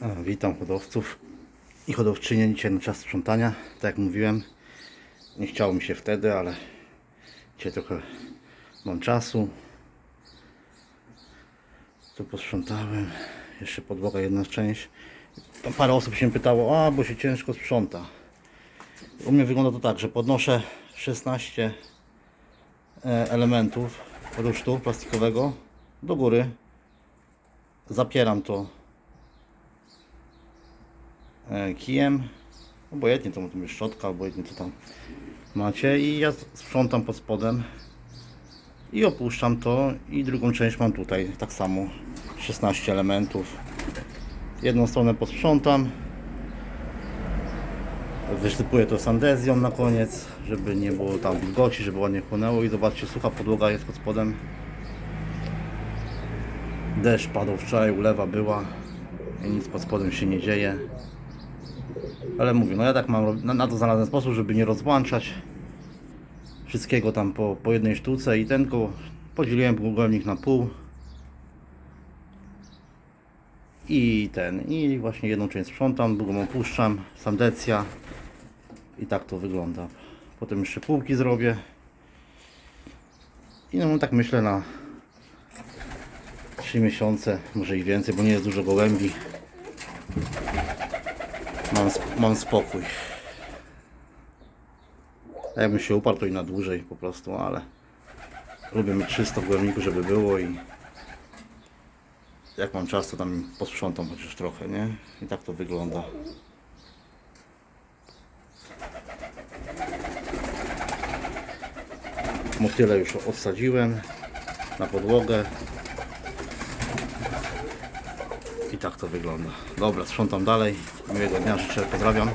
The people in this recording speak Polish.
Witam hodowców i hodowczynie dzisiaj na czas sprzątania. Tak jak mówiłem, nie chciało mi się wtedy, ale dzisiaj trochę mam czasu. Tu posprzątałem. Jeszcze podłoga jedna część. Tam parę osób się pytało, a bo się ciężko sprząta. U mnie wygląda to tak, że podnoszę 16 e, elementów rusztu plastikowego do góry. Zapieram to kijem, obojętnie to tam jest szczotka, obojętnie co tam macie. I ja sprzątam pod spodem i opuszczam to i drugą część mam tutaj tak samo 16 elementów. Jedną stronę posprzątam wysztypuję to sandezją na koniec żeby nie było tam wilgoci, żeby ładnie chłonęło i zobaczcie sucha podłoga jest pod spodem. Deszcz padał wczoraj, ulewa była i nic pod spodem się nie dzieje ale mówię, no ja tak mam, na, na to znalazłem sposób, żeby nie rozłączać wszystkiego tam po, po jednej sztuce i ten go podzieliłem półgolnik na pół i ten, i właśnie jedną część sprzątam, drugą opuszczam, sandecja i tak to wygląda. Potem jeszcze półki zrobię i no tak myślę na 3 miesiące, może i więcej, bo nie jest dużo gołębi. Mam, mam spokój. A jakbym się uparł, to i na dłużej po prostu, ale lubię mieć czysto w głowniku, żeby było i jak mam czas, to tam posprzątam chociaż trochę, nie? I tak to wygląda. Motyle już odsadziłem na podłogę. I tak to wygląda. Dobra, sprzątam dalej. Miłego dnia życzę, pozdrawiam.